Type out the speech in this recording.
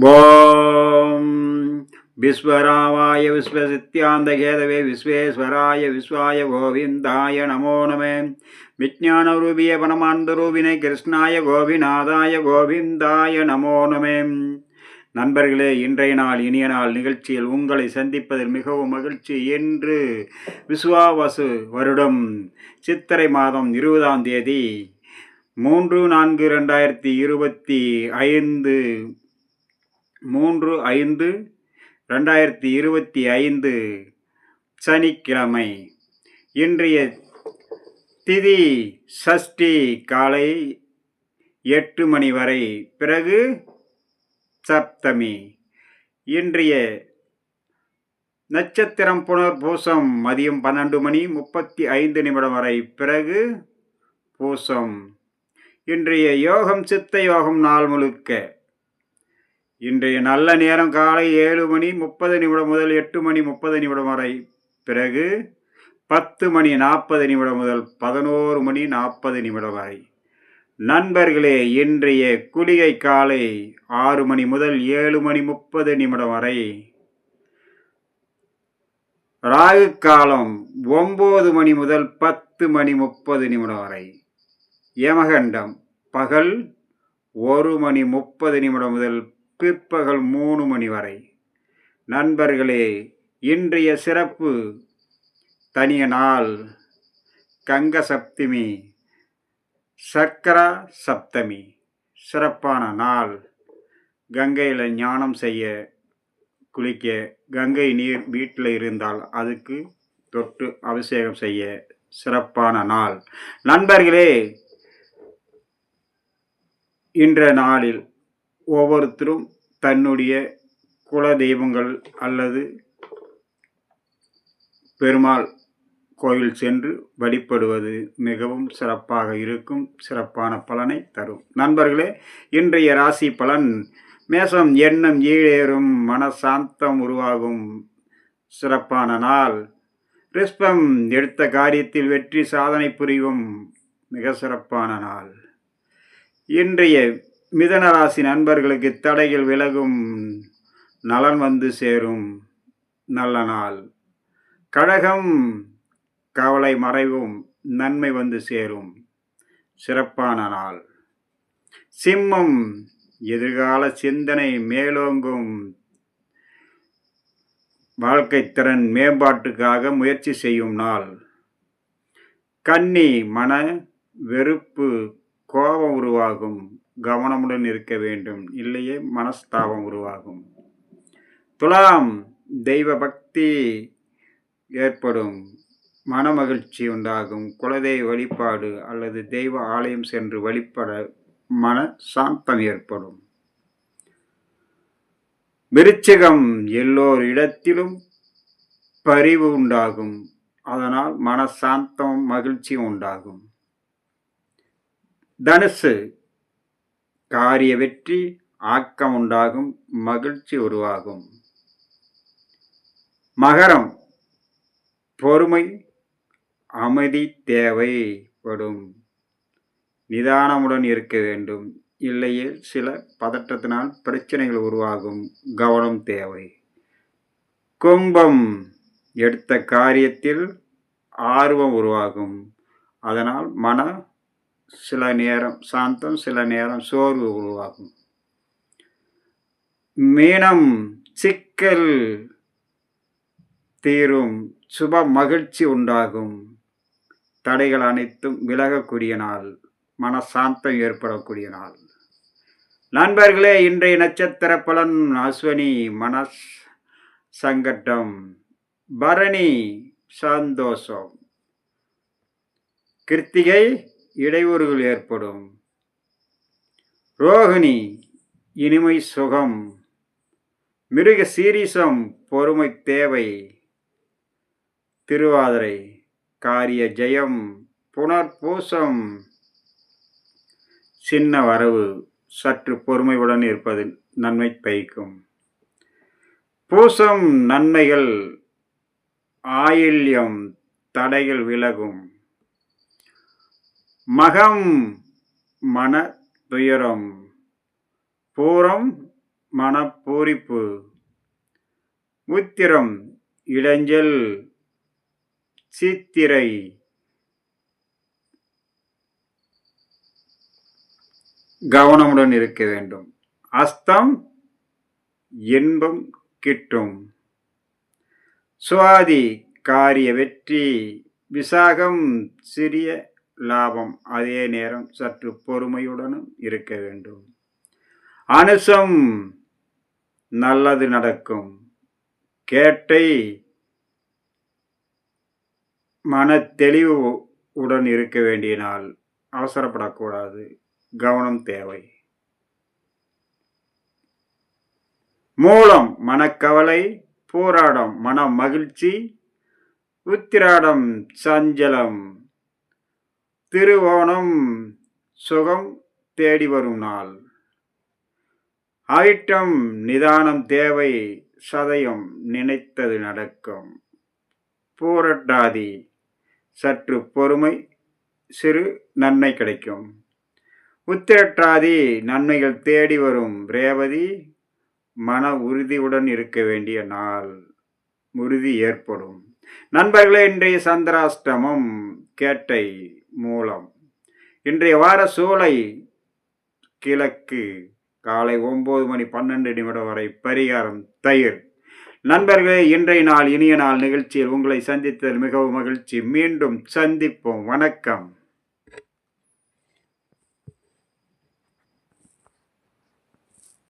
ஓம். விஸ்வராமாய விஸ்வசித்யாந்தகேதவே விஸ்வேஸ்வராய விஸ்வாய கோவிந்தாய நமோ நமே. விஜான ரூபிய பரமாந்த ரூபினை கிருஷ்ணாய கோபிநாதாய கோவிந்தாய நமோ நமே. நண்பர்களே இன்றைய நாள் இனிய நாள் நிகழ்ச்சியில் உங்களை சந்திப்பதில் மிகவும் மகிழ்ச்சி என்று விசுவாவசு வருடம் சித்திரை மாதம் இருபதாம் தேதி மூன்று நான்கு ரெண்டாயிரத்தி இருபத்தி ஐந்து மூன்று ஐந்து ரெண்டாயிரத்தி இருபத்தி ஐந்து சனிக்கிழமை. இன்றைய திதி சஷ்டி காலை எட்டு மணி வரை. பிறகு சப்தமி. இன்றைய நட்சத்திரம் புனர்பூசம் மதியம் பன்னெண்டு மணி முப்பத்தி ஐந்து நிமிடம் வரை. பிறகு பூசம். இன்றைய யோகம் சித்த யோகம் நாள் முழுக்க. இன்றைய நல்ல நேரம் காலை ஏழு மணி முப்பது நிமிடம் முதல் எட்டு மணி முப்பது நிமிடம் வரை. பிறகு பத்து மணி நாற்பது நிமிடம் முதல் பதினோரு மணி நாற்பது நிமிடம் வரை. நண்பர்களே இன்றைய குளிகை காலை ஆறு மணி முதல் ஏழு மணி முப்பது நிமிடம் வரை. ராகு காலம் ஒம்பது மணி முதல் பத்து மணி முப்பது நிமிடம் வரை. யமகண்டம் பகல் ஒரு மணி முப்பது நிமிடம் முதல் பிற்பகல் மூணு மணி வரை. நண்பர்களே இன்றைய சிறப்பு தனிய நாள். கங்க சப்தமி சர்க்கரா சப்தமி சிறப்பான நாள். கங்கையில் ஞானம் செய்ய குளிக்க கங்கை நீர் வீட்டில் இருந்தால் அதுக்கு தொட்டு அபிஷேகம் செய்ய சிறப்பான நாள். நண்பர்களே இன்ற நாளில் ஒவ்வொருத்தரும் தன்னுடைய குல தெய்வங்கள் அல்லது பெருமாள் கோயில் சென்று வழிபடுவது மிகவும் சிறப்பாக இருக்கும் சிறப்பான பலனை தரும். நண்பர்களே இன்றைய ராசி பலன் மேசம் எண்ணம் ஈழேறும் மனசாந்தம் உருவாகும். சிறப்பான நாள். ரிஷ்பம் எடுத்த காரியத்தில் வெற்றி சாதனை புரியும். மிக சிறப்பான நாள். இன்றைய மிதனராசி நண்பர்களுக்கு தடைகள் விலகும் நலன் வந்து சேரும். நல்ல நாள். கழகம் கவலை மறைவும் நன்மை வந்து சேரும். சிறப்பான நாள். சிம்மம் எதிர்கால சிந்தனை மேலோங்கும். வாழ்க்கை திறன் மேம்பாட்டுக்காக முயற்சி செய்யும் நாள். கன்னி மன வெறுப்பு கோபம் உருவாகும். கவனமுடன் இருக்க வேண்டும். இல்லையே மனஸ்தாபம் உருவாகும். துலாம் தெய்வ பக்தி ஏற்படும். மனமகிழ்ச்சி உண்டாகும். குலதெய்வ வழிபாடு அல்லது தெய்வ ஆலயம் சென்று வழிபட மன சாந்தம் ஏற்படும். விருச்சிகம் எல்லோர் இடத்திலும் பரிவு உண்டாகும். அதனால் மனசாந்தம் மகிழ்ச்சி உண்டாகும். தனுசு காரிய வெற்றி ஆக்கம் உண்டாகும் மகிழ்ச்சி உருவாகும். மகரம் பொறுமை அமைதி தேவைப்படும். நிதானமுடன் இருக்க வேண்டும். இல்லையே சில பதற்றத்தினால் பிரச்சனைகள் உருவாகும். கவனம் தேவை. கும்பம் எடுத்த காரியத்தில் ஆர்வம் உருவாகும். அதனால் மன சில நேரம் சாந்தம் சில நேரம் சோர்வு உருவாகும். மீனம் சிக்கல் தீரும் சுப மகிழ்ச்சி உண்டாகும். தடைகள் அனைத்தும் விலகக்கூடிய நாள் மனசாந்தம் ஏற்படக்கூடிய நாள். நண்பர்களே இன்றைய நட்சத்திர பலன் அஸ்வனி மனஸ் சங்கட்டம் பரணி சந்தோஷம். கிருத்திகை இடையூறுகள் ஏற்படும். ரோகிணி இனிமை சுகம். மிருக சீரிசம் பொறுமை தேவை. திருவாதிரை காரிய ஜெயம் புனர்பூசம். சின்ன வரவு சற்று பொறுமையுடன் இருப்பது நன்மை பயிக்கும். பூசம் நன்மைகள் ஆயில்யம் தடைகள் விலகும். மகம் மன துயரம் பூரம் மனப்பூரிப்பு உத்திரம் இளஞ்சல் சித்திரை. கவனமுடன் இருக்க வேண்டும். அஸ்தம் இன்பம் கிட்டும். சுவாதி காரிய வெற்றி விசாகம் சிறிய லாபம் அதே நேரம் சற்று பொறுமையுடனும் இருக்க வேண்டும். அனுசம் நல்லது நடக்கும். கேட்டை மன தெளிவு உடன் இருக்க வேண்டிய நாள். அவசரப்படக்கூடாது. கவனம் தேவை. மூலம் மனக்கவலை போராடம் மன மகிழ்ச்சி உத்திராடம் சஞ்சலம் திருவோணம் சுகம் தேடி வரும் நாள். ஆயிட்டம் நிதானம் தேவை சதயம் நினைத்தது நடக்கும். பூரட்டாதி சற்று பொறுமை சிறு நன்மை கிடைக்கும். உத்திரட்டாதி நன்மைகள் தேடி வரும் ரேவதி மன உறுதியுடன் இருக்க வேண்டிய நாள். உறுதி ஏற்படும். நண்பர்களே இன்றைய சந்திராஷ்டமம் கேட்டை மூலம். இன்றைய வார சூளை கிழக்கு காலை ஒம்பது மணி பன்னெண்டு நிமிடம் வரை பரிகாரம் தயிர். நண்பர்களே இன்றைய நாள் இனிய நாள் நிகழ்ச்சியில் உங்களை சந்தித்ததில் மிகவும் மகிழ்ச்சி. மீண்டும் சந்திப்போம். வணக்கம்.